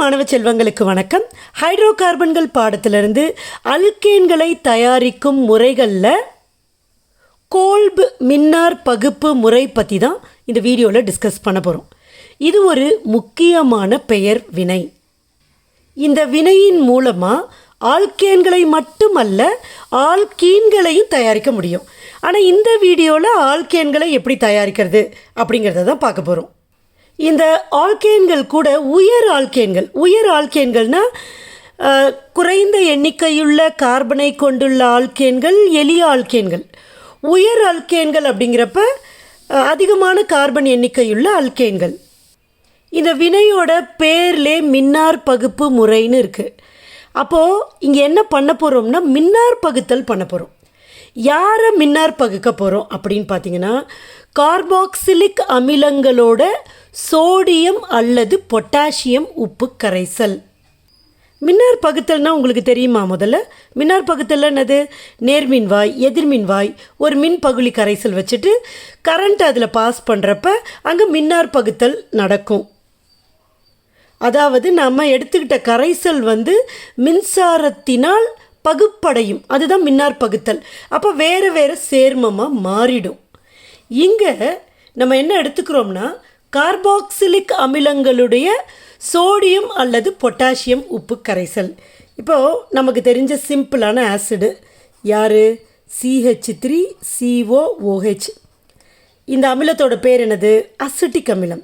மாணவ செல்வங்களுக்கு வணக்கம். ஹைட்ரோ கார்பன்கள் பாடத்திலிருந்து அல்கேன்களை தயாரிக்கும் முறைகளில் கோல்பு மின்னார் பகுப்பு முறை பற்றி தான் இந்த வீடியோவில் டிஸ்கஸ் பண்ண போகிறோம் இது ஒரு முக்கியமான பெயர் வினை. இந்த வினையின் மூலமாக ஆல்கேன்களை மட்டுமல்ல ஆல்கீன்களையும் தயாரிக்க முடியும். ஆனால் இந்த வீடியோவில் ஆல்கேன்களை எப்படி தயாரிக்கிறது அப்படிங்கிறத தான் பார்க்க போகிறோம் இந்த ஆல்கேன்கள் கூட உயர் ஆல்கேன்கள். உயர் ஆல்கேன்கள்னால் குறைந்த எண்ணிக்கையுள்ள கார்பனை கொண்டுள்ள ஆல்கேன்கள் எளிய ஆல்கேன்கள். உயர் ஆல்கேன்கள் அப்படிங்கிறப்ப அதிகமான கார்பன் எண்ணிக்கையுள்ள ஆல்கேன்கள். இந்த வினையோட பேர்லே மின்னார் பகுப்பு முறைன்னு இருக்குது அப்போது இங்கே என்ன பண்ண போகிறோம்னா மின்னார் பகுத்தல் பண்ண போகிறோம் யாரை மின்னார் பகுக்க போகிறோம் அப்படின்னு பார்த்தீங்கன்னா கார்பாக்சிலிக் அமிலங்களோட சோடியம் அல்லது பொட்டாசியம் உப்பு கரைசல். மின்னார் பகுத்தல்னால் உங்களுக்கு தெரியுமா முதல்ல? மின்னார் பகுத்தல் என்னது? நேர்மின்வாய் எதிர்மின்வாய் ஒரு மின் பகுளி கரைசல் வச்சுட்டு கரண்ட் அதில் பாஸ் பண்ணுறப்ப அங்கே மின்னார் பகுத்தல் நடக்கும். அதாவது நம்ம எடுத்துக்கிட்ட கரைசல் வந்து மின்சாரத்தினால் பகுப்படையும். அதுதான் மின்னார் பகுத்தல். அப்போ வேறு வேறு சேர்மமாக மாறிடும். இங்கே நம்ம என்ன எடுத்துக்கிறோம்னா கார்பாக்சிலிக் அமிலங்களுடைய சோடியம் அல்லது பொட்டாசியம் உப்பு கரைசல். இப்போது நமக்கு தெரிஞ்ச சிம்பிளான ஆசிடு யார்? சிஹெச் த்ரீ சிஓஓஹெச் இந்த அமிலத்தோட பேர் என்னது? அசிட்டிக் அமிலம்.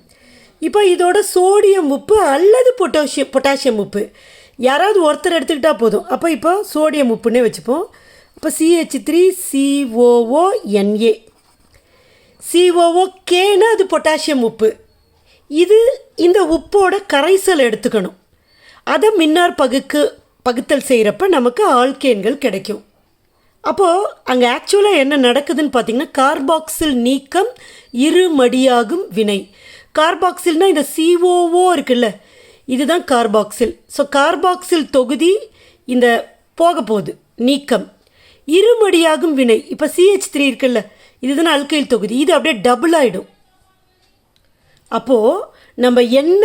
இப்போ இதோட சோடியம் உப்பு அல்லது பொட்டாசியம் பொட்டாசியம் உப்பு. யாராவது ஒருத்தர் எடுத்துக்கிட்டால் போதும். அப்போ இப்போ சோடியம் உப்புன்னே வச்சுப்போம். அப்போ CH three COO Na COO கேனா அது பொட்டாசியம் உப்பு. இது இந்த உப்போட கரைசல் எடுத்துக்கணும். அதை மின்னார் பகுக்கு பகுத்தல் செய்கிறப்ப நமக்கு ஆல்கேன்கள் கிடைக்கும். அப்போது அங்கே ஆக்சுவலாக என்ன நடக்குதுன்னு பார்த்தீங்கன்னா கார்பாக்சில் நீக்கம் இருமடியாகும் வினை. கார்பாக்சில்னால் இந்த சிஓஓ இருக்குல்ல இதுதான் கார்பாக்சில் ஸோ கார்பாக்சில் தொகுதி இந்த போக போகுது. நீக்கம். இருமடியாகும் வினை. இப்போ சிஹெச் த்ரீ இருக்குல்ல இதுதான் அல்கைல் தொகுதி. இது அப்படியே டபுள் ஆகிடும் அப்போது நம்ம என்ன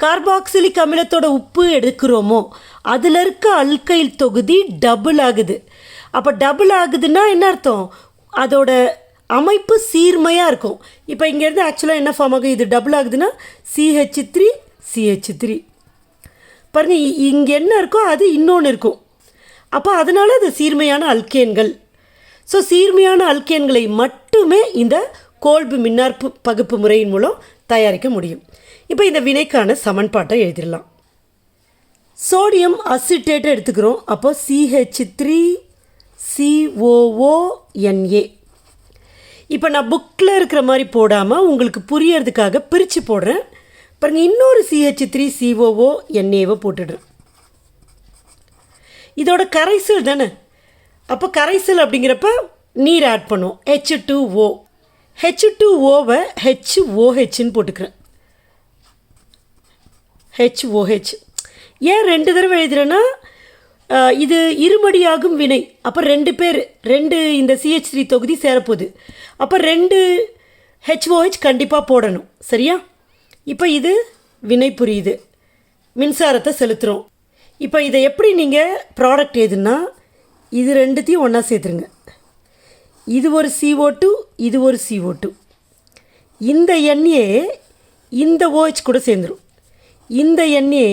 கார்பாக்சிலிக் அமிலத்தோட உப்பு எடுக்கிறோமோ அதில் இருக்க அல்கைல் தொகுதி டபுள் ஆகுது. அப்போ டபுள் ஆகுதுன்னா என்ன அர்த்தம்? அதோட அமைப்பு சீர்மையாக இருக்கும். இப்போ இங்கேருந்து ஆக்சுவலாக என்ன ஃபார்ம் ஆகும்? இது டபுள் ஆகுதுன்னா சிஹெச் த்ரீ சிஹெச் த்ரீ பாருங்க இங்கே என்ன இருக்கோ அது இன்னொன்று இருக்கும். அப்போ அதனால் அது சீர்மையான அல்கேன்கள். ஸோ சீர்மையான அல்கேன்களை மட்டுமே இந்த கோல்பு மின்னாற்பு பகுப்பு முறையின் மூலம் தயாரிக்க முடியும். இப்போ இந்த வினைக்கான சமன்பாட்டை எழுதிடலாம். சோடியம் அசிட்டேட்டை எடுத்துக்கிறோம். அப்போ சிஹெச் த்ரீ சிஓஓஎன்ஏ இப்போ நான் புக்கில் இருக்கிற மாதிரி போடாமல் உங்களுக்கு புரியறதுக்காக பிரித்து போடுறேன். பாருங்கள் இன்னொரு சிஹெச் த்ரீ சிஓஓ என்ஏவை போட்டுடுறேன் இதோட கரைசல் தானே? அப்போ கரைசல் அப்படிங்கிறப்ப நீர் ஆட் பண்ணுவோம் H two O H two ஓவை H ஓஹெச்னு போட்டுக்கிறேன். ஹெச்ஓஹெச் ஏன் ரெண்டு தடவை எழுதுறேன்னா இது இருமடியாகும் வினை. அப்போ ரெண்டு பேர் ரெண்டு இந்த சிஹெச் த்ரீ தொகுதி சேரப்போகுது. அப்போ ரெண்டு ஹெச்ஓஹெச் கண்டிப்பாக போடணும். சரியா? இப்போ இது வினை புரியுது. மின்சாரத்தை செலுத்துகிறோம் இப்போ இதை எப்படி நீங்கள் ப்ராடக்ட் எதுன்னா இது ரெண்டுத்தையும் ஒன்றா சேர்த்துருங்க. இது ஒரு சிஓ டூ இது ஒரு சிஓ டூ இந்த எண்ணெயே இந்த ஓஹெச் கூட சேர்ந்துடும் இந்த எண்ணெயே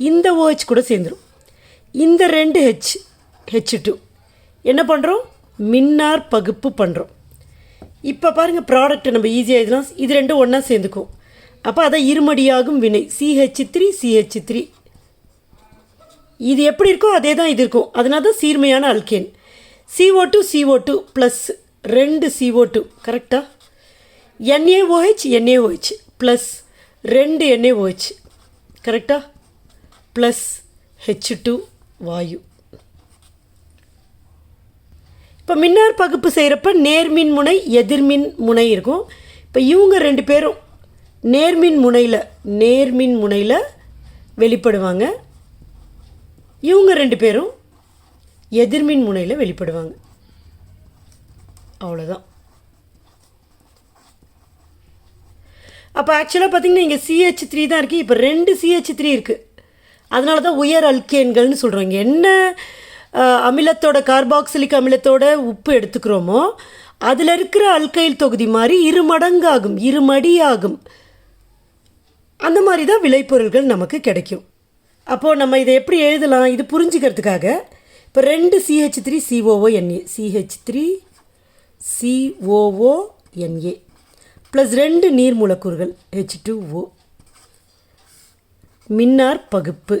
இந்த ஓஹெச் கூட சேர்ந்துடும் இந்த ரெண்டு ஹெச் ஹெச் டூ என்ன பண்ணுறோம் மின்னார் பகுப்பு பண்ணுறோம் இப்போ பாருங்கள் ப்ராடக்ட்டை நம்ம ஈஸியாக இதெல்லாம் இது ரெண்டும் ஒன்றா சேர்ந்துக்கும். அப்போ அதை இருமடியாகும் வினை. சிஹெச் த்ரீ சிஹெச் த்ரீ இது எப்படி இருக்கோ அதே தான் இது இருக்கும். அதனால தான் சீர்மையான alkane CO two CO two plus ரெண்டு சிஓ டூ கரெக்டாக N A O H N A O H plus ரெண்டு என்ஏஓஹெச் கரெக்டாக ப்ளஸ் ஹெச் டூ வாயு. இப்போ மின்னார் பகுப்பு செய்கிறப்ப நேர்மின் முனை எதிர்மின் முனை இருக்கும். இப்போ இவங்க ரெண்டு பேரும் நேர்மின் முனையில் நேர்மின் முனையில் வெளிப்படுவாங்க. இவங்க ரெண்டு பேரும் எதிர்மின் முனையில் வெளிப்படுவாங்க. அவ்வளோதான் அப்போ ஆக்சுவலாக பார்த்தீங்கன்னா இங்கே சிஹெச் த்ரீ தான் இருக்குது இப்போ ரெண்டு சிஹெச் த்ரீ இருக்குது அதனால தான் உயர் அல்கேன்கள்னு சொல்கிறோம் என்ன அமிலத்தோட கார்பாக்சிலிக் அமிலத்தோட உப்பு எடுத்துக்கிறோமோ அதில் இருக்கிற அல்கைல் தொகுதி மாதிரி இரு மடங்காகும் இரு மடியாகும். அந்த மாதிரி தான் விளைபொருள்கள் நமக்கு கிடைக்கும். அப்போது நம்ம இதை எப்படி எழுதலாம்? இது புரிஞ்சுக்கிறதுக்காக இப்போ ரெண்டு CH three COO Na CH three COO Na plus ரெண்டு நீர் மூலக்கூறுகள் ஹெச் டூ ஓ மின்னார் பகுப்பு.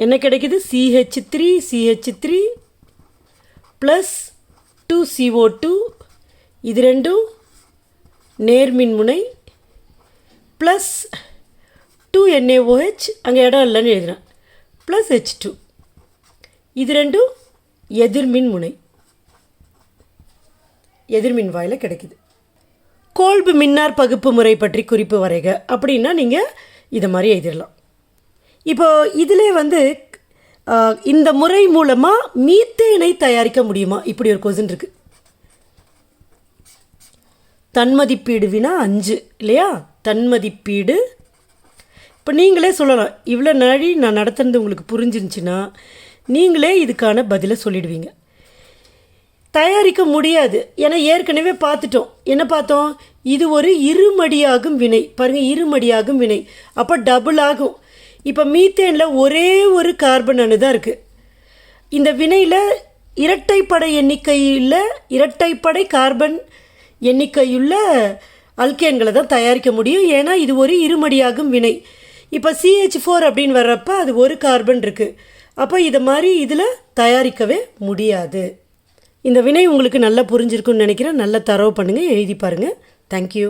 என்ன கிடைக்குது? CH three CH three plus two CO two இது ரெண்டும் நேர்மின்முனை ப்ளஸ் டூ என்ஏஓஹெச் அங்கே இடம் இல்லைன்னு எழுதுகிறேன் ப்ளஸ் ஹெச் டூ இது ரெண்டும் எதிர்மின் முனை எதிர்மின் வாயில் கிடைக்குது. கோல்பு மின்னார் பகுப்பு முறை பற்றி குறிப்பு வரைக. அப்படின்னா நீங்கள் இதை மாதிரி எழுதிடலாம் இப்போ இதிலே வந்து இந்த முறை மூலமாக மீத்தேனை தயாரிக்க முடியுமா? இப்படி ஒரு கொஸ்டின் இருக்குது தன்மதிப்பீடு வினா அஞ்சு இல்லையா? தன்மதிப்பீடு. இப்போ நீங்களே சொல்லலாம். இவ்வளோ நாழி நான் நடத்துனது உங்களுக்கு புரிஞ்சிருந்துச்சுன்னா நீங்களே இதுக்கான பதிலை சொல்லிடுவீங்க. தயாரிக்க முடியாது. ஏன்னா ஏற்கனவே பார்த்துட்டோம். என்ன பார்த்தோம்? இது ஒரு இருமடியாகும் வினை. பாருங்கள் இருமடியாகும் வினை. அப்போ டபுள் ஆகும். இப்போ மீத்தேனில் ஒரே ஒரு கார்பன் அணு தான் இருக்குது இந்த வினையில் இரட்டைப்படை எண்ணிக்கையில் இரட்டைப்படை கார்பன் எண்ணிக்கையுள்ள அல்கேன்களை தான் தயாரிக்க முடியும். ஏன்னா இது ஒரு இருமடியாகும் வினை. இப்போ சிஹெச் ஃபோர் அப்படின்னு வர்றப்ப அது ஒரு கார்பன் இருக்குது அப்போ இதை மாதிரி இதில் தயாரிக்கவே முடியாது. இந்த வினை உங்களுக்கு நல்லா புரிஞ்சிருக்குன்னு நினைக்கிறேன். நல்லா தரவு பண்ணுங்கள் எழுதி பாருங்கள் தேங்க்யூ